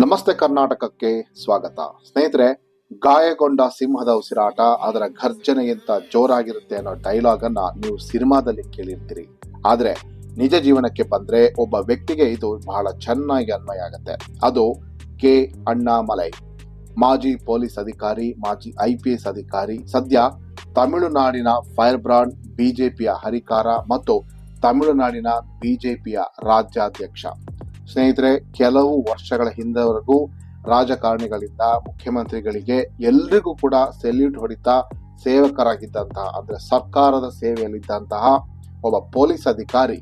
ನಮಸ್ತೆ ಕರ್ನಾಟಕಕ್ಕೆ ಸ್ವಾಗತ. ಸ್ನೇಹಿತರೆ, ಗಾಯಗೊಂಡ ಸಿಂಹದ ಉಸಿರಾಟ, ಅದರ ಘರ್ಜನೆಗಿಂತ ಜೋರಾಗಿರುತ್ತೆ ಅನ್ನೋ ಡೈಲಾಗ್ ಅನ್ನ ನೀವು ಸಿನಿಮಾದಲ್ಲಿ ಕೇಳಿರ್ತೀರಿ. ಆದ್ರೆ, ನಿಜ ಜೀವನಕ್ಕೆ ಬಂದ್ರೆ ಒಬ್ಬ ವ್ಯಕ್ತಿಗೆ ಇದು ಬಹಳ ಚೆನ್ನಾಗಿ ಅನ್ವಯ ಆಗುತ್ತೆ. ಅದು ಕೆ. ಅಣ್ಣಾಮಲೈ. ಮಾಜಿ ಪೊಲೀಸ್ ಅಧಿಕಾರಿ, ಮಾಜಿ ಐ ಪಿ ಎಸ್ ಅಧಿಕಾರಿ, ಸದ್ಯ ತಮಿಳುನಾಡಿನ ಫೈರ್ ಬ್ರಾಂಡ್ ಬಿಜೆಪಿಯ ಹರಿಕಾರ ಮತ್ತು ತಮಿಳುನಾಡಿನ ಬಿಜೆಪಿಯ ರಾಜ್ಯಾಧ್ಯಕ್ಷ. ಸ್ನೇಹಿತರೆ, ಕೆಲವು ವರ್ಷಗಳ ಹಿಂದವರೆಗೂ ರಾಜಕಾರಣಿಗಳಿಂದ ಮುಖ್ಯಮಂತ್ರಿಗಳಿಗೆ ಎಲ್ರಿಗೂ ಕೂಡ ಸೆಲ್ಯೂಟ್ ಹೊಡಿತಾ ಸೇವಕರಾಗಿದ್ದಂತಹ, ಅಂದ್ರೆ ಸರ್ಕಾರದ ಸೇವೆಯಲ್ಲಿದ್ದಂತಹ ಒಬ್ಬ ಪೊಲೀಸ್ ಅಧಿಕಾರಿ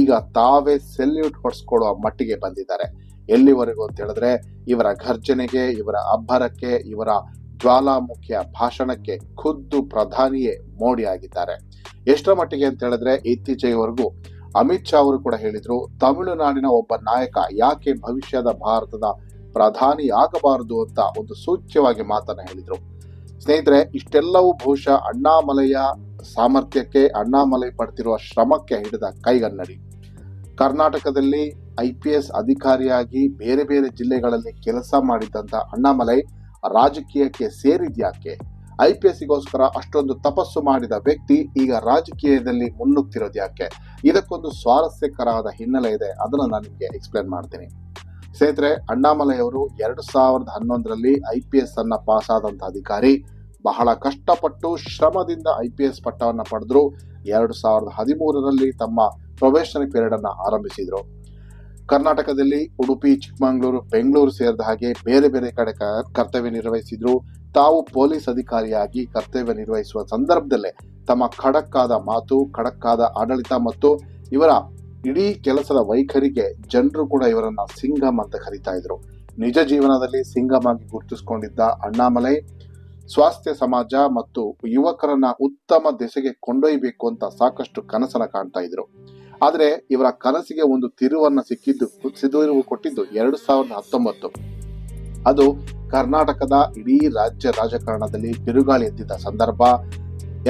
ಈಗ ತಾವೇ ಸೆಲ್ಯೂಟ್ ಹೊಡೆಸ್ಕೊಳ್ಳುವ ಮಟ್ಟಿಗೆ ಬಂದಿದ್ದಾರೆ. ಎಲ್ಲಿವರೆಗೂ ಅಂತ ಹೇಳಿದ್ರೆ, ಇವರ ಘರ್ಜನೆಗೆ, ಇವರ ಅಬ್ಬರಕ್ಕೆ, ಇವರ ಜ್ವಾಲಾಮುಖಿಯ ಭಾಷಣಕ್ಕೆ ಖುದ್ದು ಪ್ರಧಾನಿಯೇ ಮೋಡಿ ಆಗಿದ್ದಾರೆ ಎಷ್ಟರ ಮಟ್ಟಿಗೆ ಅಂತ ಹೇಳಿದ್ರೆ ಇತ್ತೀಚೆಯವರೆಗೂ ಅಮಿತ್ ಶಾ ಅವರು ಕೂಡ ಹೇಳಿದ್ರು, ತಮಿಳುನಾಡಿನ ಒಬ್ಬ ನಾಯಕ ಯಾಕೆ ಭವಿಷ್ಯದ ಭಾರತದ ಪ್ರಧಾನಿ ಆಗಬಾರದು ಅಂತ ಒಂದು ಸೂಚ್ಯವಾಗಿ ಮಾತನ್ನ ಹೇಳಿದ್ರು. ಸ್ನೇಹಿತರೆ, ಇಷ್ಟೆಲ್ಲವೂ ಬಹುಶಃ ಅಣ್ಣಾಮಲೆಯ ಸಾಮರ್ಥ್ಯಕ್ಕೆ, ಅಣ್ಣಾಮಲೈ ಪಡ್ತಿರುವ ಶ್ರಮಕ್ಕೆ ಹಿಡಿದ ಕೈಗನ್ನಡಿ. ಕರ್ನಾಟಕದಲ್ಲಿ ಐ ಪಿ ಎಸ್ ಅಧಿಕಾರಿಯಾಗಿ ಬೇರೆ ಬೇರೆ ಜಿಲ್ಲೆಗಳಲ್ಲಿ ಕೆಲಸ ಮಾಡಿದ್ದಂತ ಅಣ್ಣಾಮಲೈ ರಾಜಕೀಯಕ್ಕೆ ಸೇರಿದ್ಯಾಕೆ? ಐ ಪಿ ಎಸ್ಗೋಸ್ಕರ ಅಷ್ಟೊಂದು ತಪಸ್ಸು ಮಾಡಿದ ವ್ಯಕ್ತಿ ಈಗ ರಾಜಕೀಯದಲ್ಲಿ ಮುನ್ನುಗ್ತಿರೋದು ಯಾಕೆ? ಇದಕ್ಕೊಂದು ಸ್ವಾರಸ್ಯಕರವಾದ ಹಿನ್ನೆಲೆ ಇದೆ. ಅದನ್ನು ನಾನು ನಿಮಗೆ ಎಕ್ಸ್ಪ್ಲೇನ್ ಮಾಡ್ತೀನಿ. ಸ್ನೇಹಿತರೆ, ಅಣ್ಣಾಮಲೆಯವರು ಎರಡು ಸಾವಿರದ ಹನ್ನೊಂದರಲ್ಲಿ ಐ ಪಿ ಎಸ್ ಅನ್ನ ಪಾಸ್ ಆದಂತ ಅಧಿಕಾರಿ ಬಹಳ ಕಷ್ಟಪಟ್ಟು ಶ್ರಮದಿಂದ ಐ ಪಿ ಎಸ್ ಪಟ್ಟವನ್ನು ಪಡೆದ್ರು. ಎರಡು ಸಾವಿರದ ಹದಿಮೂರರಲ್ಲಿ ತಮ್ಮ ಪ್ರೊಬೇಷನರಿ ಪೀರಿಯಡ್ ಅನ್ನು ಆರಂಭಿಸಿದ್ರು. ಕರ್ನಾಟಕದಲ್ಲಿ ಉಡುಪಿ, ಚಿಕ್ಕಮಗಳೂರು, ಬೆಂಗಳೂರು ಸೇರಿದ ಹಾಗೆ ಬೇರೆ ಬೇರೆ ಕಡೆ ಕರ್ತವ್ಯ ನಿರ್ವಹಿಸಿದ್ರು. ತಾವು ಪೊಲೀಸ್ ಅಧಿಕಾರಿಯಾಗಿ ಕರ್ತವ್ಯ ನಿರ್ವಹಿಸುವ ಸಂದರ್ಭದಲ್ಲೇ ತಮ್ಮ ಖಡಕ್ಕಾದ ಮಾತು, ಖಡಕ್ಕಾದ ಆಡಳಿತ ಮತ್ತು ಇವರ ಇಡೀ ಕೆಲಸದ ವೈಖರಿಗೆ ಜನರು ಕೂಡ ಇವರನ್ನ ಸಿಂಗಮ್ ಅಂತ ಕರೀತಾ ಇದ್ರು. ನಿಜ ಜೀವನದಲ್ಲಿ ಸಿಂಗಮ್ ಆಗಿ ಗುರುತಿಸಿಕೊಂಡಿದ್ದ ಅಣ್ಣಾಮಲೈ, ಸ್ವಾಸ್ಥ್ಯ ಸಮಾಜ ಮತ್ತು ಯುವಕರನ್ನ ಉತ್ತಮ ದೆಸೆಗೆ ಕೊಂಡೊಯ್ಯಬೇಕು ಅಂತ ಸಾಕಷ್ಟು ಕನಸನ್ನ ಕಾಣ್ತಾ ಇದ್ರು. ಆದರೆ ಇವರ ಕನಸಿಗೆ ಒಂದು ತಿರುವನ್ನ ಸಿಕ್ಕಿದ್ದು ಸಿದುವು ಕೊಟ್ಟಿದ್ದು ಎರಡು ಸಾವಿರದ ಹತ್ತೊಂಬತ್ತು. ಅದು ಕರ್ನಾಟಕದ ಇಡೀ ರಾಜ್ಯ ರಾಜಕಾರಣದಲ್ಲಿ ಬಿರುಗಾಳಿ ಎದ್ದಿದ್ದ ಸಂದರ್ಭ,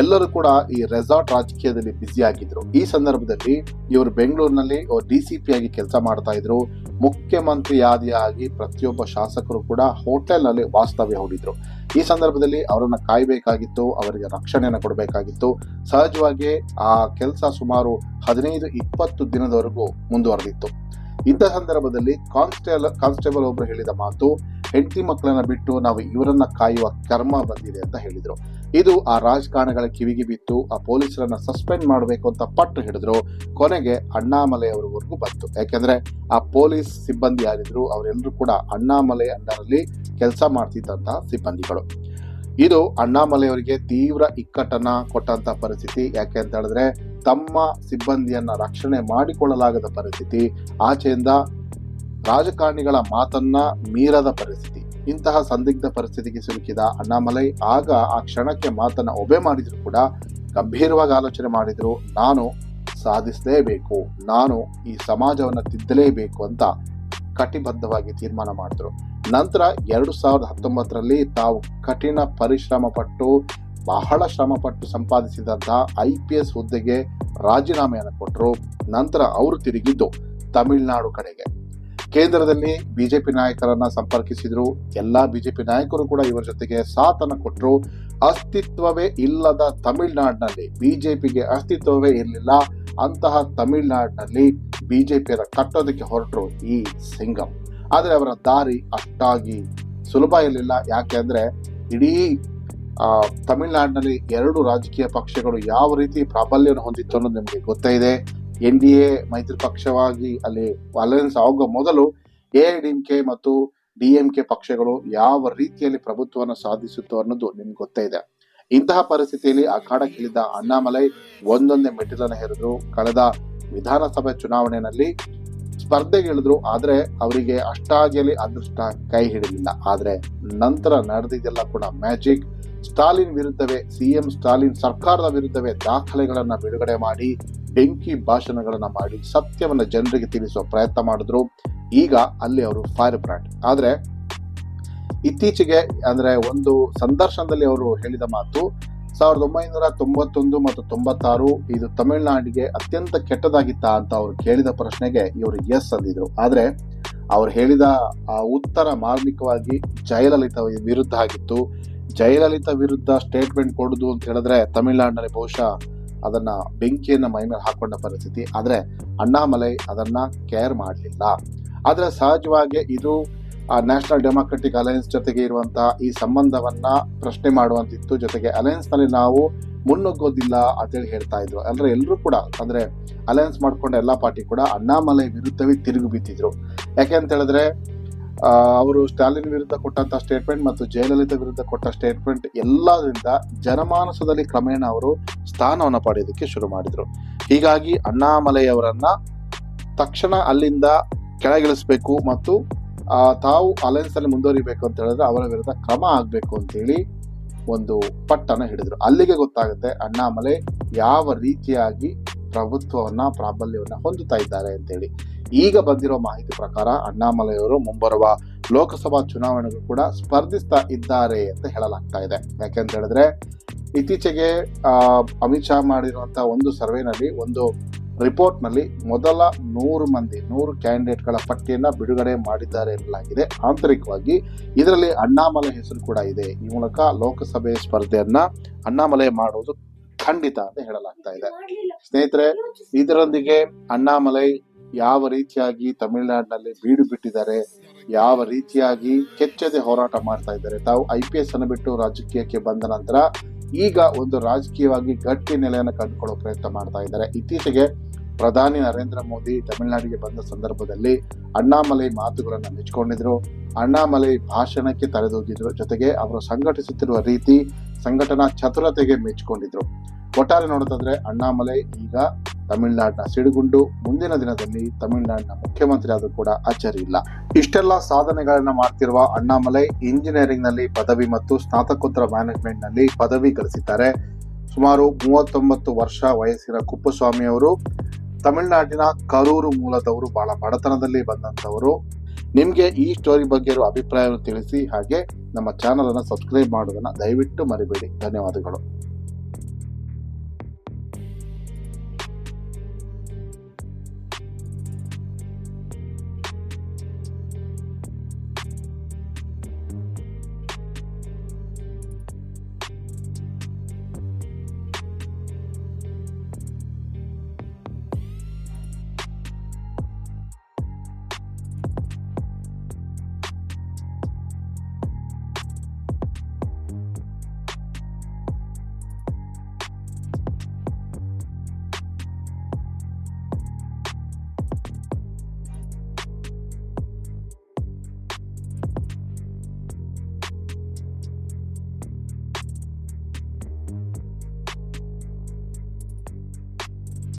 ಎಲ್ಲರೂ ಕೂಡ ಈ ರೆಸಾರ್ಟ್ ರಾಜಕೀಯದಲ್ಲಿ ಬ್ಯುಸಿ ಆಗಿದ್ರು. ಈ ಸಂದರ್ಭದಲ್ಲಿ ಇವರು ಬೆಂಗಳೂರಿನಲ್ಲಿ ಡಿ ಸಿ ಪಿ ಆಗಿ ಕೆಲಸ ಮಾಡ್ತಾ ಇದ್ರು. ಮುಖ್ಯಮಂತ್ರಿ ಆದಿಯಾಗಿ ಪ್ರತಿಯೊಬ್ಬ ಶಾಸಕರು ಕೂಡ ಹೋಟೆಲ್ನಲ್ಲಿ ವಾಸ್ತವ್ಯ ಹೂಡಿದ್ರು. ಈ ಸಂದರ್ಭದಲ್ಲಿ ಅವರನ್ನ ಕಾಯಬೇಕಾಗಿತ್ತು, ಅವರಿಗೆ ರಕ್ಷಣೆಯನ್ನು ಕೊಡಬೇಕಾಗಿತ್ತು. ಸಹಜವಾಗಿ ಆ ಕೆಲಸ ಸುಮಾರು ಹದಿನೈದು, ಇಪ್ಪತ್ತು ದಿನದವರೆಗೂ ಮುಂದುವರೆದಿತ್ತು. ಇಂಥ ಸಂದರ್ಭದಲ್ಲಿ ಕಾನ್ಸ್ಟೇಬಲ್ ಕಾನ್ಸ್ಟೇಬಲ್ ಒಬ್ಬರು ಹೇಳಿದ ಮಾತು, ಹೆಂಡತಿ ಮಕ್ಕಳನ್ನ ಬಿಟ್ಟು ನಾವು ಇವರನ್ನ ಕಾಯುವ ಕರ್ಮ ಬಂದಿದೆ ಅಂತ ಹೇಳಿದ್ರು. ಇದು ಆ ರಾಜಕಾರಣಗಳ ಕಿವಿಗೆ ಬಿತ್ತು, ಆ ಪೊಲೀಸರನ್ನ ಸಸ್ಪೆಂಡ್ ಮಾಡಬೇಕು ಅಂತ ಪಟ್ಟು ಹಿಡಿದ್ರು, ಕೊನೆಗೆ ಅಣ್ಣಾಮಲೆ ಅವರವರೆಗೂ ಬಂತು. ಯಾಕೆಂದ್ರೆ ಆ ಪೊಲೀಸ್ ಸಿಬ್ಬಂದಿ ಯಾರಿದ್ರು ಅವರೆಲ್ಲರೂ ಕೂಡ ಅಣ್ಣಾಮಲೆ ಅಂಡರಲ್ಲಿ ಕೆಲಸ ಮಾಡ್ತಿದ್ದಂತಹ ಸಿಬ್ಬಂದಿಗಳು. ಇದು ಅಣ್ಣಾಮಲೆಯವರಿಗೆ ತೀವ್ರ ಇಕ್ಕಟ್ಟನ್ನ ಕೊಟ್ಟಂತ ಪರಿಸ್ಥಿತಿ. ಯಾಕೆ ಅಂತ ಹೇಳಿದ್ರೆ ತಮ್ಮ ಸಿಬ್ಬಂದಿಯನ್ನ ರಕ್ಷಣೆ ಮಾಡಿಕೊಳ್ಳಲಾಗದ ಪರಿಸ್ಥಿತಿ, ಆಚೆಯಿಂದ ರಾಜಕಾರಣಿಗಳ ಮಾತನ್ನ ಮೀರದ ಪರಿಸ್ಥಿತಿ, ಇಂತಹ ಸಂದಿಗ್ಧ ಪರಿಸ್ಥಿತಿಗೆ ಸಿಲುಕಿದ ಅಣ್ಣಾಮಲೈ ಆಗ ಆ ಕ್ಷಣಕ್ಕೆ ಮಾತನ್ನ ಒಬೆ ಮಾಡಿದ್ರು ಕೂಡ ಗಂಭೀರವಾಗಿ ಆಲೋಚನೆ ಮಾಡಿದ್ರು, ನಾನು ಸಾಧಿಸಲೇಬೇಕು, ನಾನು ಈ ಸಮಾಜವನ್ನ ತಿದ್ದಲೇಬೇಕು ಅಂತ ಕಟಿಬದ್ಧವಾಗಿ ತೀರ್ಮಾನ ಮಾಡಿದ್ರು. ನಂತರ ಎರಡು ಸಾವಿರದ ಹತ್ತೊಂಬತ್ತರಲ್ಲಿ ತಾವು ಕಠಿಣ ಪರಿಶ್ರಮ ಪಟ್ಟು ಬಹಳ ಶ್ರಮಪಟ್ಟು ಸಂಪಾದಿಸಿದಂತಹ ಐ ಪಿ ಎಸ್ ಹುದ್ದೆಗೆ ರಾಜೀನಾಮೆಯನ್ನು ಕೊಟ್ಟರು. ನಂತರ ಅವರು ತಿರುಗಿದ್ದು ತಮಿಳುನಾಡು ಕಡೆಗೆ. ಕೇಂದ್ರದಲ್ಲಿ ಬಿಜೆಪಿ ನಾಯಕರನ್ನ ಸಂಪರ್ಕಿಸಿದ್ರು. ಎಲ್ಲಾ ಬಿಜೆಪಿ ನಾಯಕರು ಕೂಡ ಇವರ ಜೊತೆಗೆ ಸಾಥನ್ನು ಕೊಟ್ಟರು ಅಸ್ತಿತ್ವವೇ ಇಲ್ಲದ ತಮಿಳುನಾಡಿನಲ್ಲಿ ಬಿಜೆಪಿಗೆ ಅಸ್ತಿತ್ವವೇ ಇರಲಿಲ್ಲ. ಅಂತಹ ತಮಿಳುನಾಡಿನಲ್ಲಿ ಬಿಜೆಪಿಯರ ಕಟ್ಟೋದಕ್ಕೆ ಹೊರಟರು ಈ ಸಿಂಗಂ. ಆದರೆ ಅವರ ದಾರಿ ಅಷ್ಟಾಗಿ ಸುಲಭ ಇರಲಿಲ್ಲ. ಯಾಕೆ ಅಂದರೆ ಇಡೀ ತಮಿಳುನಾಡಿನಲ್ಲಿ ಎರಡು ರಾಜಕೀಯ ಪಕ್ಷಗಳು ಯಾವ ರೀತಿ ಪ್ರಾಬಲ್ಯವನ್ನು ಹೊಂದಿತ್ತು ಅನ್ನೋದು ನಿಮಗೆ ಗೊತ್ತೇ ಇದೆ. ಎನ್ ಡಿ ಎ ಮೈತ್ರಿ ಪಕ್ಷವಾಗಿ ಅಲ್ಲಿ ಅಲಯನ್ಸ್ ಆಗುವ ಮೊದಲು ಎ ಡಿ ಕೆ ಮತ್ತು ಡಿ ಎಂ ಕೆ ಪಕ್ಷಗಳು ಯಾವ ರೀತಿಯಲ್ಲಿ ಪ್ರಭುತ್ವವನ್ನು ಸಾಧಿಸುತ್ತೋ ಅನ್ನೋದು ನಿಮ್ಗೆ ಗೊತ್ತೇ ಇದೆ. ಇಂತಹ ಪರಿಸ್ಥಿತಿಯಲ್ಲಿ ಅಖಾಡಕ್ಕಿಳಿದ ಅಣ್ಣಾಮಲೈ ಒಂದೊಂದೇ ಮೆಟ್ಟಿಲನ್ನು ಹೇರಿದ್ರು. ಕಳೆದ ವಿಧಾನಸಭೆ ಚುನಾವಣೆಯಲ್ಲಿ ಸ್ಪರ್ಧೆಗಿಳಿದ್ರು ಆದ್ರೆ ಅವರಿಗೆ ಅಷ್ಟಾಗಿಯಲ್ಲಿ ಅದೃಷ್ಟ ಕೈ ಹಿಡಿದಿಲ್ಲ ಆದ್ರೆ ನಂತರ ನಡೆದಿದ್ದೆಲ್ಲ ಕೂಡ ಮ್ಯಾಜಿಕ್. ಸ್ಟಾಲಿನ್ ವಿರುದ್ಧವೇ, ಸಿಎಂ ಸ್ಟಾಲಿನ್ ಸರ್ಕಾರದ ವಿರುದ್ಧವೇ ದಾಖಲೆಗಳನ್ನು ಬಿಡುಗಡೆ ಮಾಡಿ, ಬೆಂಕಿ ಭಾಷಣಗಳನ್ನ ಮಾಡಿ ಸತ್ಯವನ್ನು ಜನರಿಗೆ ತಿಳಿಸುವ ಪ್ರಯತ್ನ ಮಾಡಿದ್ರು. ಈಗ ಅಲ್ಲಿ ಅವರು ಫೈರ್ ಬ್ರ್ಯಾಂಡ್ ಆದ್ರೆ ಇತ್ತೀಚೆಗೆ ಅಂದ್ರೆ ಒಂದು ಸಂದರ್ಶನದಲ್ಲಿ ಅವರು ಹೇಳಿದ ಮಾತು, ಸಾವಿರದ ಒಂಬೈನೂರ ತೊಂಬತ್ತೊಂದು ಮತ್ತು ತೊಂಬತ್ತಾರು ಇದು ತಮಿಳುನಾಡಿಗೆ ಅತ್ಯಂತ ಕೆಟ್ಟದಾಗಿತ್ತಾ ಅಂತ ಅವರು ಕೇಳಿದ ಪ್ರಶ್ನೆಗೆ ಇವರು ಎಸ್ ಅಂದಿದ್ರು. ಆದ್ರೆ ಅವ್ರು ಹೇಳಿದ ಆ ಉತ್ತರ ಮಾರ್ಮಿಕವಾಗಿ ಜಯಲಲಿತ ವಿರುದ್ಧ ಆಗಿತ್ತು. ಜಯಲಲಿತಾ ವಿರುದ್ಧ ಸ್ಟೇಟ್ಮೆಂಟ್ ಕೊಡುದು ಅಂತ ಹೇಳಿದ್ರೆ ತಮಿಳುನಾಡಿನಲ್ಲಿ ಬಹುಶಃ ಅದನ್ನ ಬೆಂಕಿಯನ್ನ ಮೈ ಮೇಲೆ ಹಾಕೊಂಡ ಪರಿಸ್ಥಿತಿ. ಆದ್ರೆ ಅಣ್ಣಾಮಲೈ ಅದನ್ನ ಕೇರ್ ಮಾಡಲಿಲ್ಲ. ಆದ್ರೆ ಸಹಜವಾಗಿ ಇದು ನ್ಯಾಷನಲ್ ಡೆಮಾಕ್ರೆಟಿಕ್ ಅಲಯನ್ಸ್ ಜೊತೆಗೆ ಇರುವಂತಹ ಈ ಸಂಬಂಧವನ್ನ ಪ್ರಶ್ನೆ ಮಾಡುವಂತಿತ್ತು. ಜೊತೆಗೆ ಅಲಯನ್ಸ್ನಲ್ಲಿ ನಾವು ಮುನ್ನುಗ್ಗೋದಿಲ್ಲ ಅಂತೇಳಿ ಹೇಳ್ತಾ ಇದ್ರು. ಅಂದ್ರೆ ಎಲ್ಲರೂ ಕೂಡ ಅಂದ್ರೆ ಅಲಯನ್ಸ್ ಮಾಡ್ಕೊಂಡ ಎಲ್ಲಾ ಪಾರ್ಟಿ ಕೂಡ ಅಣ್ಣಾಮಲೈ ವಿರುದ್ಧವೇ ತಿರುಗಿ ಬಿದ್ದಿದ್ರು. ಯಾಕೆ ಅಂತ ಹೇಳಿದ್ರೆ ಆ, ಅವರು ಸ್ಟಾಲಿನ್ ವಿರುದ್ಧ ಕೊಟ್ಟಂತ ಸ್ಟೇಟ್ಮೆಂಟ್ ಮತ್ತು ಜಯಲಲಿತಾ ವಿರುದ್ಧ ಕೊಟ್ಟ ಸ್ಟೇಟ್ಮೆಂಟ್ ಎಲ್ಲದರಿಂದ ಜನಮಾನಸದಲ್ಲಿ ಕ್ರಮೇಣ ಅವರು ಸ್ಥಾನವನ್ನು ಪಡೆಯೋದಕ್ಕೆ ಶುರು ಮಾಡಿದರು. ಹೀಗಾಗಿ ಅಣ್ಣಾಮಲೆಯವರನ್ನು ತಕ್ಷಣ ಅಲ್ಲಿಂದ ಕೆಳಗಿಳಿಸಬೇಕು ಮತ್ತು ತಾವು ಅಲಯನ್ಸ್ ಅಲ್ಲಿ ಮುಂದುವರಿಬೇಕು ಅಂತ ಹೇಳಿದ್ರೆ ಅವರ ವಿರುದ್ಧ ಕ್ರಮ ಆಗಬೇಕು ಅಂತೇಳಿ ಒಂದು ಪಟ್ಟನ ಹಿಡಿದ್ರು. ಅಲ್ಲಿಗೆ ಗೊತ್ತಾಗುತ್ತೆ ಅಣ್ಣಾಮಲೆ ಯಾವ ರೀತಿಯಾಗಿ ಪ್ರಭುತ್ವವನ್ನ, ಪ್ರಾಬಲ್ಯವನ್ನ ಹೊಂದುತ್ತಾ ಇದ್ದಾರೆ ಅಂತೇಳಿ ಈಗ ಬಂದಿರೋ ಮಾಹಿತಿ ಪ್ರಕಾರ ಅಣ್ಣಾಮಲೆಯವರು ಮುಂಬರುವ ಲೋಕಸಭಾ ಚುನಾವಣೆಗೂ ಕೂಡ ಸ್ಪರ್ಧಿಸ್ತಾ ಇದ್ದಾರೆ ಅಂತ ಹೇಳಲಾಗ್ತಾ ಇದೆ. ಯಾಕೆಂತ ಹೇಳಿದ್ರೆ ಇತ್ತೀಚೆಗೆ ಅಮಿತ್ ಶಾ ಮಾಡಿರುವಂತಹ ಒಂದು ಸರ್ವೆನಲ್ಲಿ ಒಂದು ರಿಪೋರ್ಟ್ನಲ್ಲಿ ಮೊದಲ ನೂರು ಮಂದಿ ನೂರು ಕ್ಯಾಂಡಿಡೇಟ್ಗಳ ಪಟ್ಟಿಯನ್ನ ಬಿಡುಗಡೆ ಮಾಡಿದ್ದಾರೆ ಎನ್ನಲಾಗಿದೆ. ಆಂತರಿಕವಾಗಿ ಇದರಲ್ಲಿ ಅಣ್ಣಾಮಲೆ ಹೆಸರು ಕೂಡ ಇದೆ. ಈ ಮೂಲಕ ಲೋಕಸಭೆ ಸ್ಪರ್ಧೆಯನ್ನ ಅಣ್ಣಾಮಲೆ ಮಾಡುವುದು ಖಂಡಿತ ಅಂತ ಹೇಳಲಾಗ್ತಾ ಇದೆ. ಸ್ನೇಹಿತರೆ ಇದರೊಂದಿಗೆ ಅಣ್ಣಾಮಲೈ ಯಾವ ರೀತಿಯಾಗಿ ತಮಿಳುನಾಡಿನಲ್ಲಿ ಬೀಡು ಬಿಟ್ಟಿದ್ದಾರೆ, ಯಾವ ರೀತಿಯಾಗಿ ಕೆಚ್ಚದೆ ಹೋರಾಟ ಮಾಡ್ತಾ ಇದ್ದಾರೆ. ತಾವು ಐ ಪಿ ಎಸ್ ಅನ್ನು ಬಿಟ್ಟು ರಾಜಕೀಯಕ್ಕೆ ಬಂದ ನಂತರ ಈಗ ಒಂದು ರಾಜಕೀಯವಾಗಿ ಗಟ್ಟಿ ನೆಲೆಯನ್ನು ಕಂಡುಕೊಳ್ಳೋ ಪ್ರಯತ್ನ ಮಾಡ್ತಾ ಇದ್ದಾರೆ. ಇತ್ತೀಚೆಗೆ ಪ್ರಧಾನಿ ನರೇಂದ್ರ ಮೋದಿ ತಮಿಳುನಾಡಿಗೆ ಬಂದ ಸಂದರ್ಭದಲ್ಲಿ ಅಣ್ಣಾಮಲೈ ಮಾತುಗಳನ್ನು ಮೆಚ್ಕೊಂಡಿದ್ರು ಅಣ್ಣಾಮಲೈ ಭಾಷಣಕ್ಕೆ ತಲೆದೂಗಿದ್ರು ಜೊತೆಗೆ ಅವರು ಸಂಘಟಿಸುತ್ತಿರುವ ರೀತಿ ಸಂಘಟನಾ ಚತುರತೆಗೆ ಮೆಚ್ಚಿಕೊಂಡಿದ್ರು. ಒಟ್ಟಾರೆ ನೋಡೋದಾದ್ರೆ ಅಣ್ಣಾಮಲೈ ಈಗ ತಮಿಳುನಾಡಿನ ಸಿಡುಗುಂಡು ಮುಂದಿನ ದಿನದಲ್ಲಿ ತಮಿಳುನಾಡಿನ ಮುಖ್ಯಮಂತ್ರಿ ಆದರೂ ಕೂಡ ಅಚ್ಚರಿ ಇಲ್ಲ. ಇಷ್ಟೆಲ್ಲ ಸಾಧನೆಗಳನ್ನು ಮಾಡ್ತಿರುವ ಅಣ್ಣಾಮಲೈ ಇಂಜಿನಿಯರಿಂಗ್ನಲ್ಲಿ ಪದವಿ ಮತ್ತು ಸ್ನಾತಕೋತ್ತರ ಮ್ಯಾನೇಜ್ಮೆಂಟ್ನಲ್ಲಿ ಪದವಿ ಗಳಿಸಿದ್ದಾರೆ. ಸುಮಾರು ಮೂವತ್ತೊಂಬತ್ತು ವರ್ಷ ವಯಸ್ಸಿನ ಕುಪ್ಪಸ್ವಾಮಿ ಅವರು ತಮಿಳುನಾಡಿನ ಕರೂರು ಮೂಲದವರು ಬಹಳ ಬಡತನದಲ್ಲಿ ಬಂದಂತವರು ನಿಮ್ಗೆ ಈ ಸ್ಟೋರಿ ಬಗ್ಗೆ ಇರುವ ಅಭಿಪ್ರಾಯವನ್ನು ತಿಳಿಸಿ, ಹಾಗೆ ನಮ್ಮ ಚಾನಲ್ ಅನ್ನು ಸಬ್ಸ್ಕ್ರೈಬ್ ಮಾಡೋದನ್ನ ದಯವಿಟ್ಟು ಮರಿಬೇಡಿ. ಧನ್ಯವಾದಗಳು.